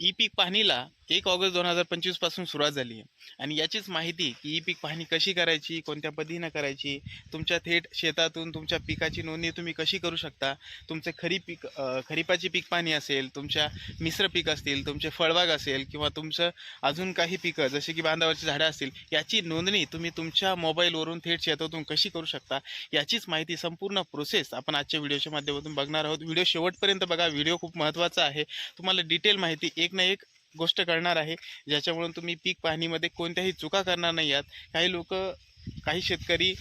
E पीक पाहणीला एक August दोन हजार पंचवीसपासून सुरुवात झाली आहे. आणि याचीच माहिती की ई पीक पाहणी कशी करायची कोणत्या पद्धतीनं करायची तुमच्या थेट शेतातून तुमच्या पिकाची नोंदणी तुम्ही कशी करू शकता तुमचे खरीप पीक खरीपाची पीक पाहणी असेल तुमच्या मिश्र पीक असतील तुमचे फळबाग असेल किंवा तुमचं अजून काही पिकं जसे की बांधावरची झाडं असतील याची नोंदणी तुम्ही तुमच्या मोबाईलवरून थेट शेतातून कशी करू शकता याचीच माहिती संपूर्ण प्रोसेस आपण आजच्या व्हिडिओच्या माध्यमातून बघणार आहोत. व्हिडिओ शेवटपर्यंत बघा. व्हिडिओ खूप महत्त्वाचा आहे. तुम्हाला डिटेल माहिती एक ना एक गोष्ट कळणार आहे. ज्याच्यामुळे तुम्ही पीक पाहणीमध्ये कोणत्याही चुका करणार नाही आहात. काही लोक काही शेतकरी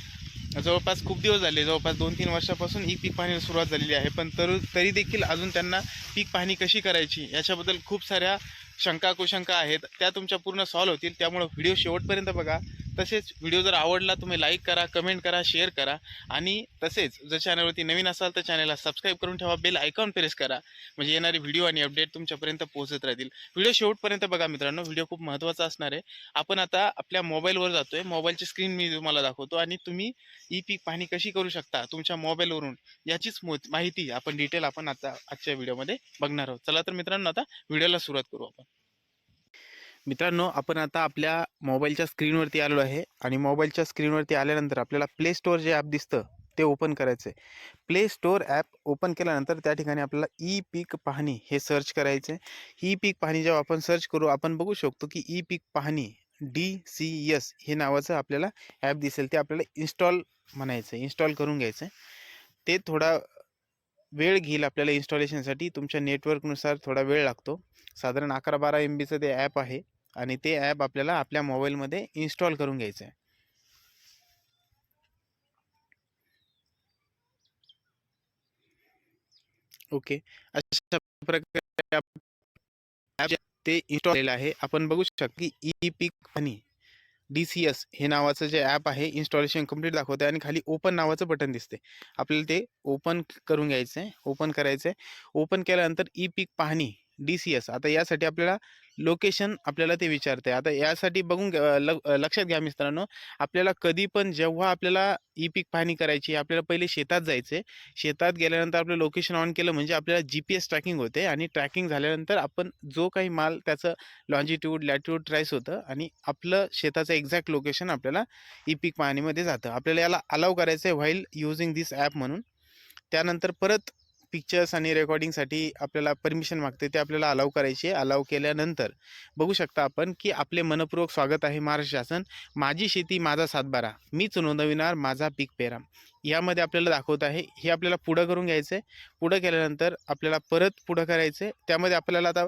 जवळपास खूप दिवस झाले जवळपास दोन तीन वर्षापासून ही पीक पाहणीला सुरुवात झालेली आहे. पण तर तरी देखील अजून त्यांना पीक पाहणी कशी करायची याच्याबद्दल खूप साऱ्या शंका कुशंका आहेत. त्या तुमच्या पूर्ण सॉल्व्ह होतील. त्यामुळं व्हिडिओ शेवटपर्यंत बघा. तसेच व्हिडिओ जर आवडला तुम्ही लाईक करा कमेंट करा शेअर करा. आणि तसेच जर चॅनलवरती नवीन असाल तर चॅनलला सबस्क्राईब करून ठेवा बेल आयकॉन प्रेस करा. म्हणजे येणारे व्हिडिओ आणि अपडेट तुमच्यापर्यंत पोहोचत राहतील. व्हिडिओ शेवटपर्यंत बघा मित्रांनो व्हिडिओ खूप महत्त्वाचा असणार आहे. आपण आता आपल्या मोबाईलवर जातोय. मोबाईलची स्क्रीन मी तुम्हाला दाखवतो. आणि तुम्ही ई पीक पाहणी कशी करू शकता तुमच्या मोबाईलवरून याचीच मो- माहिती आपण डिटेल आपण आता आजच्या व्हिडिओमध्ये बघणार आहोत. चला तर मित्रांनो आता व्हिडिओला सुरुवात करू आपण. मित्रांनो आपण आता आपल्या मोबाईलच्या स्क्रीनवरती आलो आहे आणि मोबाईलच्या स्क्रीनवरती आल्यानंतर आपल्याला प्ले स्टोअर जे ॲप दिसतं ते ओपन करायचं आहे प्ले स्टोअर ॲप ओपन केल्यानंतर त्या ठिकाणी आपल्याला ई पीक पाहणी हे सर्च करायचं आहे ई पीक पाहणी जेव्हा आपण सर्च करू आपण बघू शकतो की ई पीक पाहणी डी सी एस हे नावाचं आपल्याला ॲप दिसेल. ते आपल्याला इन्स्टॉल म्हणायचं आहे इन्स्टॉल करून घ्यायचं आहे ते थोडा वेळ घेईल आपल्याला इन्स्टॉलेशनसाठी तुमच्या नेटवर्कनुसार थोडा वेळ लागतो. साधारण अकरा बारा एम बीचं ते ॲप आहे. आणि ते ॲप आपल्याला आपल्या मोबाईलमध्ये इन्स्टॉल करून घ्यायचं आहे. ओके. अशा प्रकारे ते इन्स्टॉल केलेलं आहे. आपण बघू शकतो की ई पीक पाणी डी सी एस हे नावाचं जे ॲप आहे इन्स्टॉलेशन कंप्लीट दाखवते आणि खाली ओपन नावाचं बटन दिसते आपल्याला ते ओपन करून घ्यायचं आहे ओपन करायचं आहे ओपन केल्यानंतर ई पीक पाहणी डी सी एस आता यासाठी आपल्याला लोकेशन आपल्याला ते विचारते आता यासाठी बघून घ्या- लक्षात घ्या मित्रांनो आपल्याला कधी पण जेव्हा आपल्याला ई पीक पाहणी करायची आपल्याला पहिले शेतात जायचे शेतात गेल्यानंतर आपलं लोकेशन ऑन केलं म्हणजे आपल्याला जी पी एस ट्रॅकिंग होते आणि ट्रॅकिंग झाल्यानंतर आपण जो काही माल त्याचं लॉन्जिट्यूड लॅटिट्यूड ट्राईस होतं आणि आपलं शेताचं एक्झॅक्ट लोकेशन आपल्याला ई पीक पाहणीमध्ये जातं. आपल्याला याला अलाव करायचं आहे व्हाईल युझिंग दिस ॲप म्हणून. त्यानंतर परत पिक्चर्स आणि रेकॉर्डिंगसाठी आपल्याला परमिशन मागते ते आपल्याला अलाव करायची. आहे अलाव केल्यानंतर बघू शकता आपण की आपले मनपूर्वक स्वागत आहे महाराष्ट्र शासन. माझी शेती माझा सातबारा. मीच नोंदविणार माझा पीक पेरा यामध्ये आपल्याला दाखवत आहे हे आपल्याला पुढं करून घ्यायचं आहे पुढं केल्यानंतर आपल्याला परत पुढं करायचं आहे त्यामध्ये आपल्याला आता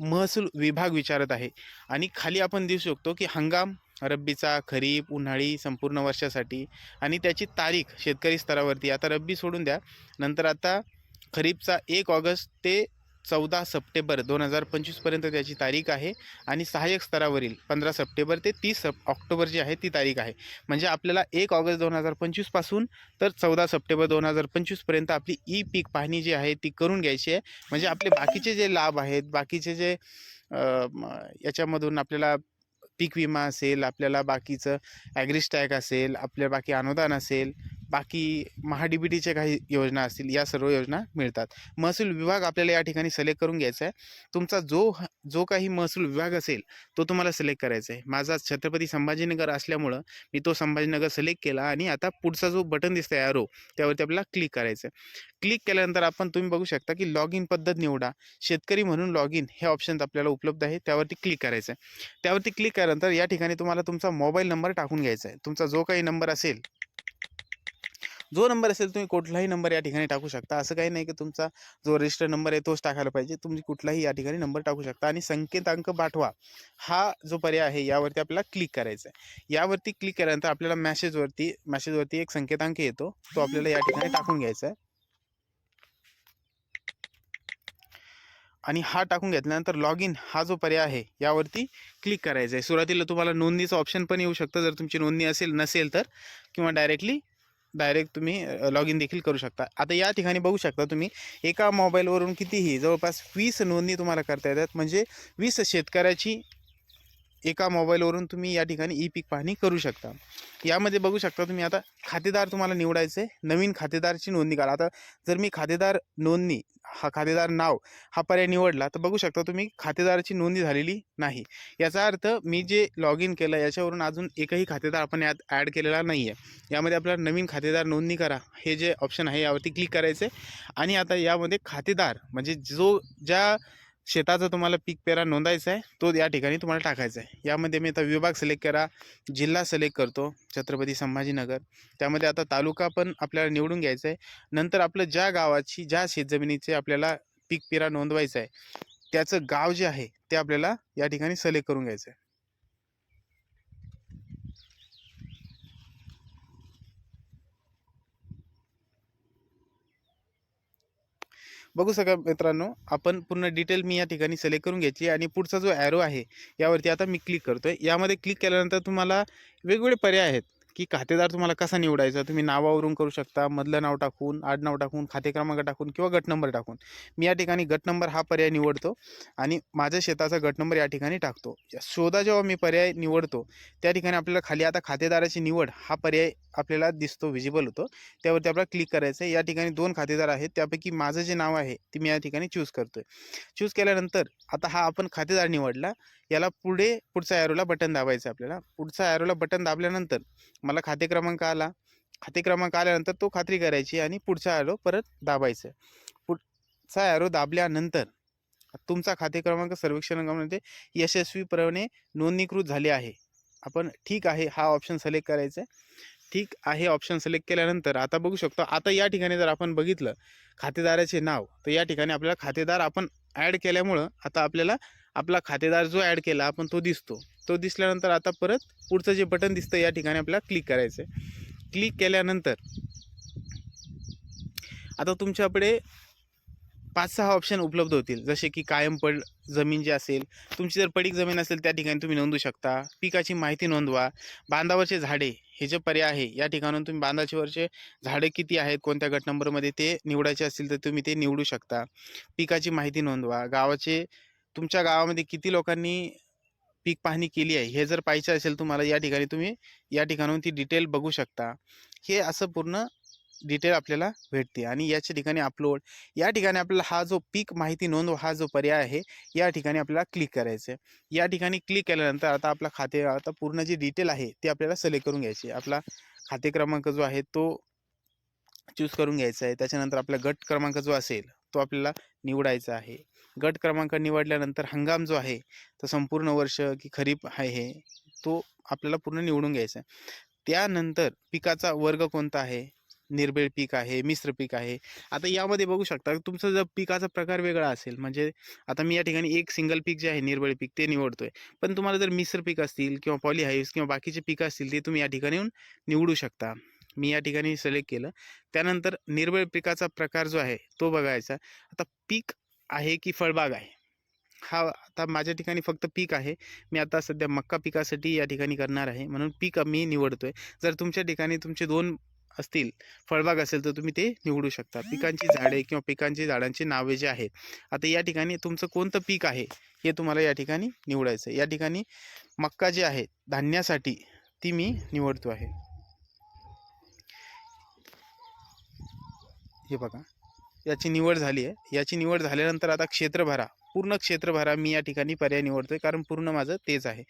महसूल विभाग विचारत आहे. आणि खाली आपण देऊ शकतो की हंगाम रब्बीचा खरीप उन्हाळी संपूर्ण वर्षासाठी. आणि त्याची तारीख शेतकरी स्तरावरती. आता रब्बी सोडून द्या. नंतर आता खरीपचा एक ऑगस्ट ते चौदा सप्टेंबर दोन हजार पंचवीसपर्यंत त्याची तारीख आहे आणि सहाय्यक स्तरावरील पंधरा सप्टेंबर ते तीस सप ऑक्टोबर जी आहे ती तारीख आहे. म्हणजे आपल्याला एक ऑगस्ट दोन हजार पंचवीसपासून तर चौदा सप्टेंबर दोन हजार पंचवीसपर्यंत आपली ई पीक पाहणी जी आहे ती करून घ्यायची आहे. म्हणजे आपले बाकीचे जे लाभ आहेत बाकीचे जे याच्यामधून आपल्याला पीक विमा असेल आपल्याला बाकीचं ॲग्रिस्टॅग असेल आपल्या बाकी अनुदान असेल बाकी महाडीबीटीच्या काही योजना असतील या सर्व योजना मिळतात. महसूल विभाग आपल्याला या ठिकाणी सिलेक्ट करून घ्यायचा आहे. तुमचा जो जो काही महसूल विभाग असेल तो तुम्हाला सिलेक्ट करायचा आहे. माझा छत्रपती संभाजीनगर असल्यामुळं मी तो संभाजीनगर सिलेक्ट केला आणि आता पुढचा जो बटन दिसतो आहे अरो त्यावरती आपल्याला क्लिक करायचं आहे. क्लिक केल्यानंतर आपण तुम्ही बघू शकता की लॉग इन पद्धत निवडा. शेतकरी म्हणून लॉग इन हे ऑप्शन आपल्याला उपलब्ध आहे त्यावरती क्लिक करायचं आहे. त्यावरती क्लिक केल्यानंतर या ठिकाणी तुम्हाला तुमचा मोबाईल नंबर टाकून घ्यायचा आहे. तुमचा जो काही नंबर असेल जो नंबर असेल तुम्ही कुठलाही नंबर या ठिकाणी टाकू शकता. असं काही नाही की तुमचा जो रजिस्टर नंबर आहे तोच टाकायला पाहिजे. तुम्ही कुठलाही या ठिकाणी नंबर टाकू शकता. आणि संकेतांक पाठवा. हा जो पर्याय आहे यावरती आपल्याला क्लिक करायचा आहे. यावरती क्लिक केल्यानंतर आपल्याला मॅसेजवरती मॅसेजवरती एक संकेतांक येतो. तो आपल्याला या ठिकाणी टाकून घ्यायचा आहे. आणि हा टाकून घेतल्यानंतर लॉग इन हा जो पर्याय आहे यावरती क्लिक करायचा आहे. सुरुवातीला तुम्हाला नोंदणीचं ऑप्शन पण येऊ शकतं. जर तुमची नोंदणी असेल नसेल तर किंवा डायरेक्टली डायरेक्ट तुम्ही लॉग इन देखील करू शकता. आता या ठिकाणी बघू शकता तुम्ही एका मोबाईलवरून कितीही जवळपास वीस नोंदणी तुम्हाला करता येतात. म्हणजे वीस शेतकऱ्याची एका मोबाईलवरून तुम्ही या ठिकाणी ई पीक पाहणी करू शकता. यामध्ये बघू शकता तुम्ही आता खातेदार तुम्हाला निवडायचे नवीन खातेदारची नोंदणी करा. आता जर मी खातेदार नोंदणी हा खातेदार नाव हा पर्याय निवडला तर बघू शकता तुम्ही खातेदाराची नोंदणी झालेली नाही. याचा अर्थ मी जे लॉग इन केलं याच्यावरून अजून एकही खातेदार आपण यात ॲड केलेला नाही आहे यामध्ये आपल्याला नवीन खातेदार नोंदणी करा हे जे ऑप्शन आहे यावरती क्लिक करायचे. आणि आता यामध्ये खातेदार म्हणजे जो ज्या शेताचं तुम्हाला पीक पेरा नोंदायचा आहे तो या ठिकाणी तुम्हाला टाकायचा आहे यामध्ये मी आता विभाग सिलेक्ट करा जिल्हा सिलेक्ट करतो छत्रपती संभाजीनगर. त्यामध्ये आता तालुका पण आपल्याला निवडून घ्यायचा आहे नंतर आपलं ज्या गावाची ज्या शेतजमिनीचे आपल्याला पीक पेरा नोंदवायचं आहे त्याचं गाव जे आहे ते आपल्याला या ठिकाणी सिलेक्ट करून घ्यायचं आहे बघू सका मित्रांनो आपण पूर्ण डिटेल मी या ठिकाणी सिलेक्ट करून घ्यायची आणि पुढचा जो ॲरो आहे यावरती आता मी क्लिक करतो आहे यामध्ये क्लिक केल्यानंतर तुम्हाला वेगवेगळे पर्याय आहेत. की खातेदार तुम्हाला कसा निवडायचा? तुम्ही नावावरून करू शकता मधलं नाव टाकून आडनाव टाकून खाते क्रमांक टाकून किंवा गट नंबर टाकून. मी या ठिकाणी गट नंबर हा पर्याय निवडतो आणि माझ्या शेताचा गट नंबर या ठिकाणी टाकतो. या शोधा जेव्हा मी पर्याय निवडतो त्या ठिकाणी आपल्याला खाली आता खातेदाराची निवड हा पर्याय आपल्याला दिसतो विजिबल होतो. त्यावरती आपल्याला क्लिक करायचं आहे या ठिकाणी दोन खातेदार आहेत. त्यापैकी माझं जे नाव आहे ते मी या ठिकाणी चूज करतोय. चूज केल्यानंतर आता हा आपण खातेदार निवडला. याला पुढे पुढचा ॲरोला बटन दाबायचं आहे आपल्याला. पुढचा ॲरोला बटन दाबल्यानंतर मला खाते क्रमांक आला. खाते क्रमांक आल्यानंतर तो खात्री करायची आणि पुढचा ॲरो परत दाबायचं पुढचा ॲरो दाबल्यानंतर तुमचा खाते क्रमांक सर्वेक्षणामध्ये यशस्वीपणे नोंदणीकृत झाले आहे. आपण ठीक आहे हा ऑप्शन सिलेक्ट करायचा आहे. ठीक आहे ऑप्शन सिलेक्ट केल्यानंतर आता बघू शकतो आता या ठिकाणी जर आपण बघितलं खातेदाराचे नाव तर या ठिकाणी आपल्याला खातेदार आपण ॲड केल्यामुळं आता आपल्याला आपला खातेदार जो ॲड केला आपण तो दिसतो. तो दिसल्यानंतर आता परत पुढचं जे बटन दिसतं या ठिकाणी आपल्याला क्लिक करायचं आहे क्लिक केल्यानंतर आता तुमच्याकडे पाच सहा ऑप्शन उपलब्ध होतील. जसे की कायम पड जमीन जी असेल तुमची जर पडीक जमीन असेल त्या ठिकाणी तुम्ही नोंदवू शकता. पिकाची माहिती नोंदवा. बांधावरचे झाडे हे जे पर्याय आहे या ठिकाणून तुम्ही बांधाच्या वरचे झाडे किती आहेत कोणत्या गट नंबरमध्ये ते निवडायचे असतील तर तुम्ही ते निवडू शकता. पिकाची माहिती नोंदवा. गावाचे तुमच्या गावामध्ये किती लोकांनी पीक पाहणी केली आहे? हे जर पाहिजे असेल तुम्हाला या ठिकाणी तुम्ही या ठिकाणाहून ती डिटेल बघू शकता. हे असं पूर्ण डिटेल आपल्याला भेटते आणि याच्या ठिकाणी अपलोड या ठिकाणी आपल्याला हा जो पीक माहिती नोंद हा जो पर्याय आहे या ठिकाणी आपल्याला क्लिक करायचं आहे या ठिकाणी क्लिक केल्यानंतर आता आपला खाते आता पूर्ण जी डिटेल आहे ती आपल्याला सिलेक्ट करून घ्यायची आहे. आपला खाते क्रमांक जो आहे तो चूज करून घ्यायचा आहे. त्याच्यानंतर आपला गट क्रमांक जो असेल तो आपल्याला निवडायचा आहे. गट क्रमांक निवडल्यानंतर हंगाम जो आहे तो संपूर्ण वर्ष की खरीप आहे हे तो आपल्याला पूर्ण निवडून घ्यायचा आहे. त्यानंतर पिकाचा वर्ग कोणता आहे? निर्बेळ पीक आहे मिश्र पीक आहे. आता यामध्ये बघू शकता तुमचं जर पिकाचा प्रकार वेगळा असेल म्हणजे आता मी या ठिकाणी एक सिंगल पीक जे आहे निर्बळ पीक ते निवडतोय. पण तुम्हाला जर मिश्र पीक असतील किंवा पॉली किंवा बाकीचे पिकं असतील ते तुम्ही या ठिकाणी येऊन निवडू शकता. मी या ठिकाणी सिलेक्ट केलं. त्यानंतर निर्बळ पिकाचा प्रकार जो आहे तो बघायचा. आता पीक आहे की फळबाग आहे? हा आता माझ्या ठिकाणी फक्त पीक आहे. मी आता सध्या मक्का पिकासाठी या ठिकाणी करणार आहे. म्हणून पीक मी आहे जर तुमच्या ठिकाणी तुमचे दोन असतील फळबाग असेल तर तुम्ही ते निवडू शकता. पिकांची झाडे किंवा पिकांची झाडांची नावे जे आहेत आता या ठिकाणी तुमचं कोणतं पीक आहे हे तुम्हाला या ठिकाणी निवडायचं या ठिकाणी मक्का जे आहे धान्यासाठी ती मी निवडतो आहे. हे बघा. याची निवड झाली आहे. याची निवड झाल्यानंतर आता क्षेत्र भरा पूर्ण क्षेत्र भरा मी या ठिकाणी पर्याय निवडतोय कारण पूर्ण माझं तेच आहे.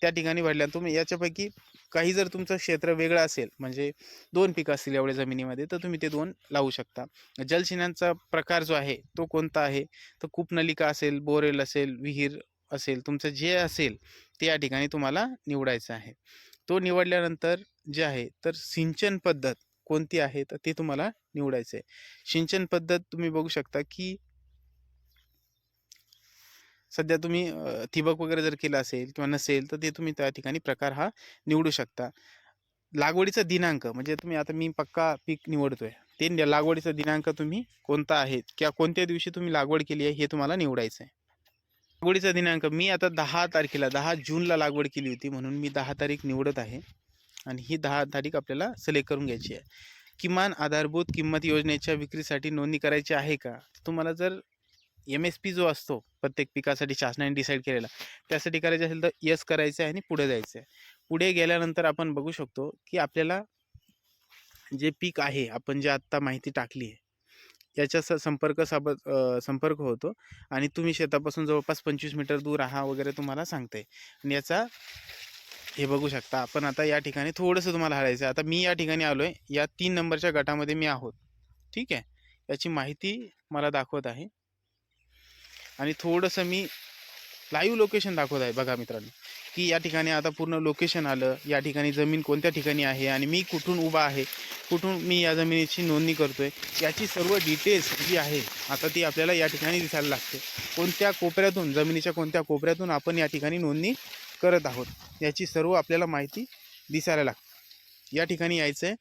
त्या ठिकाणी भरल्या तुम्ही याच्यापैकी काही जर तुमचं क्षेत्र वेगळं असेल म्हणजे दोन पिकं असतील एवढ्या जमिनीमध्ये तर तुम्ही ते दोन लावू शकता. जलसिंचनाचा प्रकार जो आहे तो कोणता आहे? तर कूपनलिका असेल बोरेल असेल विहीर असेल तुमचं जे असेल ते या ठिकाणी तुम्हाला निवडायचं आहे. तो निवडल्यानंतर जे आहे तर सिंचन पद्धत कोणती आहे तर ते तुम्हाला निवडायचं आहे सिंचन पद्धत तुम्ही बघू शकता की सध्या तुम्ही ठिबक वगैरे जर केलं असेल किंवा नसेल तर ते तुम्ही त्या ठिकाणी प्रकार हा निवडू शकता. लागवडीचा दिनांक म्हणजे तुम्ही आता मी पक्का पीक निवडतोय. ते लागवडीचा दिनांक तुम्ही कोणता आहे किंवा कोणत्या दिवशी तुम्ही लागवड केली आहे हे तुम्हाला निवडायचं आहे लागवडीचा दिनांक मी आता दहा तारखेला दहा जूनला लागवड केली होती म्हणून मी दहा तारीख निवडत आहे. आणि ही दहा तारीख आपल्याला सिलेक्ट करून घ्यायची आहे. किमान आधारभूत किंमत योजनेच्या विक्रीसाठी नोंदणी करायची आहे का? तुम्हाला जर एम एस पी जो असतो प्रत्येक पिकासाठी शासनाने डिसाईड केलेला त्यासाठी करायचं असेल तर यस करायचं आहे आणि पुढे जायचं आहे. पुढे गेल्यानंतर आपण बघू शकतो की आपल्याला जे पीक आहे आपण जे आत्ता माहिती टाकली आहे याच्या स संपर्क साब संपर्क होतो आणि तुम्ही शेतापासून जवळपास पंचवीस मीटर दूर आहा वगैरे तुम्हाला सांगते आणि याचा हे बघू शकता. आपण आता या ठिकाणी थोडंसं तुम्हाला हलायचं आहे आता मी या ठिकाणी आलो आहे या तीन नंबरच्या गटामध्ये मी आहोत. ठीक आहे? याची माहिती मला दाखवत आहे. आणि थोडंसं मी लाईव्ह लोकेशन दाखवत आहे बघा मित्रांनो. की या ठिकाणी आता पूर्ण लोकेशन आलं. या ठिकाणी जमीन कोणत्या ठिकाणी आहे? आणि मी कुठून उभा आहे? कुठून मी या जमिनीची नोंदणी करतोय? याची सर्व डिटेल्स जी आहे आता ती आपल्याला या ठिकाणी दिसायला लागते. कोणत्या कोपऱ्यातून जमिनीच्या कोणत्या कोपऱ्यातून आपण या ठिकाणी नोंदणी करत आहोत याची सर्व आपल्याला माहिती दिसायला लागते. या ठिकाणी यायचं आहे.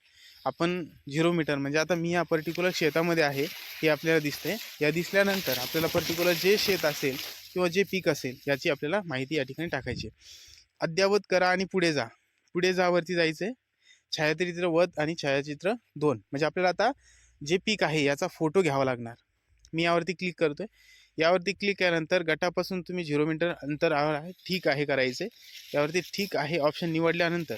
आपण झिरो मीटर म्हणजे आता मी या पर्टिक्युलर शेतामध्ये आहे हे आपल्याला दिसतंय. या दिसल्यानंतर आपल्याला पर्टिक्युलर जे शेत असेल किंवा जे पीक असेल याची आपल्याला माहिती या ठिकाणी टाकायची आहे. अद्ययावत करा आणि पुढे जा. पुढे जावरती जायचं आहे. छायाचित्र वध आणि छायाचित्र दोन. म्हणजे आपल्याला आता जे पीक आहे याचा फोटो घ्यावा लागणार. मी यावरती क्लिक करतो आहे यावरती क्लिक केल्यानंतर गटापासून तुम्ही झिरो मीटर अंतरावर आहे. ठीक आहे करायचे यावरती ठीक आहे ऑप्शन निवडल्यानंतर.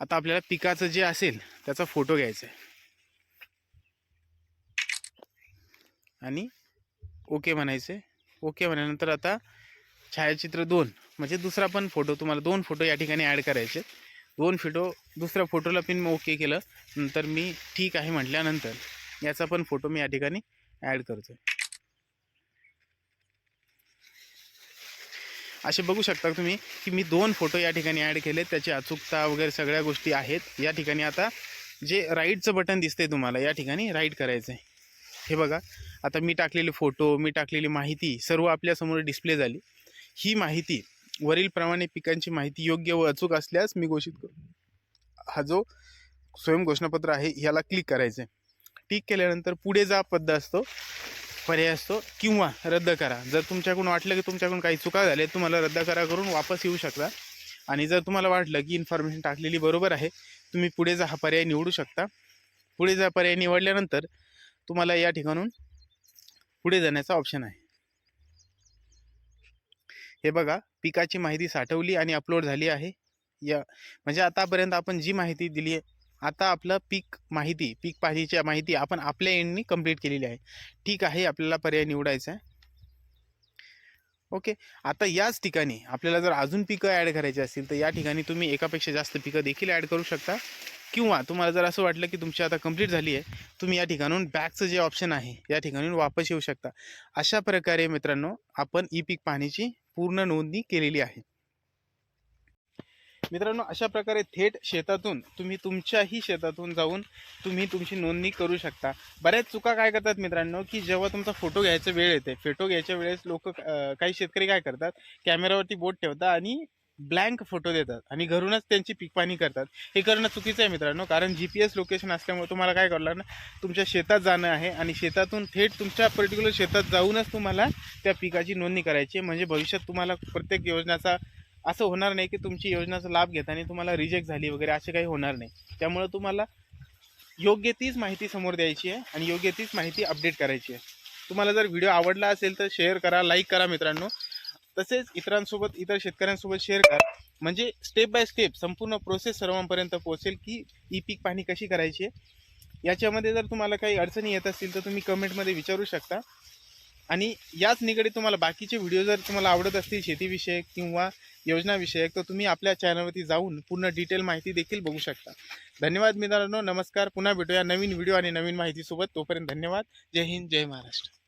आता आपल्याला पिकाचं जे असेल त्याचा फोटो घ्यायचा आहे. आणि ओके म्हणायचे ओके म्हणल्यानंतर आता छायाचित्र दोन म्हणजे दुसरा पण फोटो तुम्हाला दोन फोटो या ठिकाणी ॲड करायचे दोन फोटो दुसऱ्या फोटोला पण ओके केलं. नंतर मी ठीक आहे म्हटल्यानंतर याचा पण फोटो मी या ठिकाणी ॲड करतो असे बघू शकता तुम्ही की मी दोन फोटो या ठिकाणी ॲड केले. त्याची अचूकता वगैरे सगळ्या गोष्टी आहेत. या ठिकाणी आता जे राईटचं बटन दिसतंय तुम्हाला या ठिकाणी राईट करायचं आहे हे बघा आता मी टाकलेले फोटो मी टाकलेली माहिती सर्व आपल्यासमोर डिस्प्ले झाली. ही माहिती वरीलप्रमाणे पिकांची माहिती योग्य व अचूक असल्यास मी घोषित करू हा जो स्वयं घोषणापत्र आहे ह्याला क्लिक करायचं आहे टिक केल्यानंतर पुढे जा पद्ध असतो पर्याय असतो किंवा रद्द करा. जर तुमच्याकडून वाटलं की तुमच्याकडून काही चुका झाल्या तुम्हाला रद्द करा करून वापस येऊ शकता. आणि जर तुम्हाला वाटलं की इन्फॉर्मेशन टाकलेली बरोबर आहे तुम्ही पुढे जा हा पर्याय निवडू शकता. पुढे जा पर्याय निवडल्यानंतर तुम्हाला या ठिकाणून पुढे जाण्याचा ऑप्शन आहे. हे बघा पिकाची माहिती साठवली आणि अपलोड झाली आहे. या म्हणजे आतापर्यंत आपण जी माहिती दिली आहे आता आपलं पीक माहिती पीक पाहिजेची माहिती आपण आपल्या एंडनी कंप्लीट केलेली आहे. ठीक आहे आपल्याला पर्याय निवडायचा आहे. ओके आता याच ठिकाणी आपल्याला जर अजून पिकं ॲड करायची असतील तर या ठिकाणी तुम्ही एकापेक्षा जास्त पिकं देखील ॲड करू शकता. किंवा तुम्हाला जर असं वाटलं की तुमची आता कंप्लीट झाली आहे तुम्ही या ठिकाणून बॅकचं जे ऑप्शन आहे या ठिकाणून वापस येऊ शकता. अशा प्रकारे मित्रांनो आपण ई पीक पाहण्याची पूर्ण नोंदणी केलेली आहे. मित्रांनो अशा प्रकारे थेट शेतातून तुम्ही तुमच्याही शेतातून जाऊन तुम्ही तुमची नोंदणी करू शकता. बऱ्याच चुका काय करतात मित्रांनो की जेव्हा तुमचा फोटो घ्यायचा वेळ येते फोटो घ्यायच्या वेळेस लोक काही शेतकरी काय करतात कॅमेरावरती बोट ठेवतात आणि ब्लँक फोटो देतात आणि घरूनच त्यांची पिकपाणी करतात. हे करणं चुकीचं आहे मित्रांनो कारण जी पी एस लोकेशन असल्यामुळे तुम्हाला काय करणार ना तुमच्या शेतात जाणं आहे आणि शेतातून थेट तुमच्या पर्टिक्युलर शेतात जाऊनच तुम्हाला त्या पिकाची नोंदणी करायची आहे. म्हणजे भविष्यात तुम्हाला प्रत्येक योजनाचा असं होणार नाही की तुमची योजनाचा लाभ घेताना तुम्हाला रिजेक्ट झाली वगैरे असे काही होणार नाही. त्यामुळं तुम्हाला योग्य तीच माहिती समोर द्यायची आहे आणि योग्य तीच माहिती अपडेट करायची आहे. तुम्हाला जर व्हिडिओ आवडला असेल तर शेअर करा लाईक करा मित्रांनो. तसेच इतरांसोबत इतर शेतकऱ्यांसोबत शेअर करा. म्हणजे स्टेप बाय स्टेप संपूर्ण प्रोसेस सर्वांपर्यंत पोहोचेल की ई पीक पाहणी कशी करायची याच्यामध्ये जर तुम्हाला काही अडचणी येत असतील तर तुम्ही कमेंटमध्ये विचारू शकता. आणि याच निगडीत तुम्हाला बाकीचे व्हिडिओ जर तुम्हाला आवडत असतील शेतीविषयक किंवा योजनाविषयक तर तुम्ही आपल्या चॅनलवरती जाऊन पूर्ण डिटेल माहिती देखील बघू शकता. धन्यवाद मित्रांनो नमस्कार. पुन्हा भेटूया नवीन व्हिडिओ आणि नवीन माहितीसोबत. तोपर्यंत धन्यवाद. जय हिंद जय महाराष्ट्र.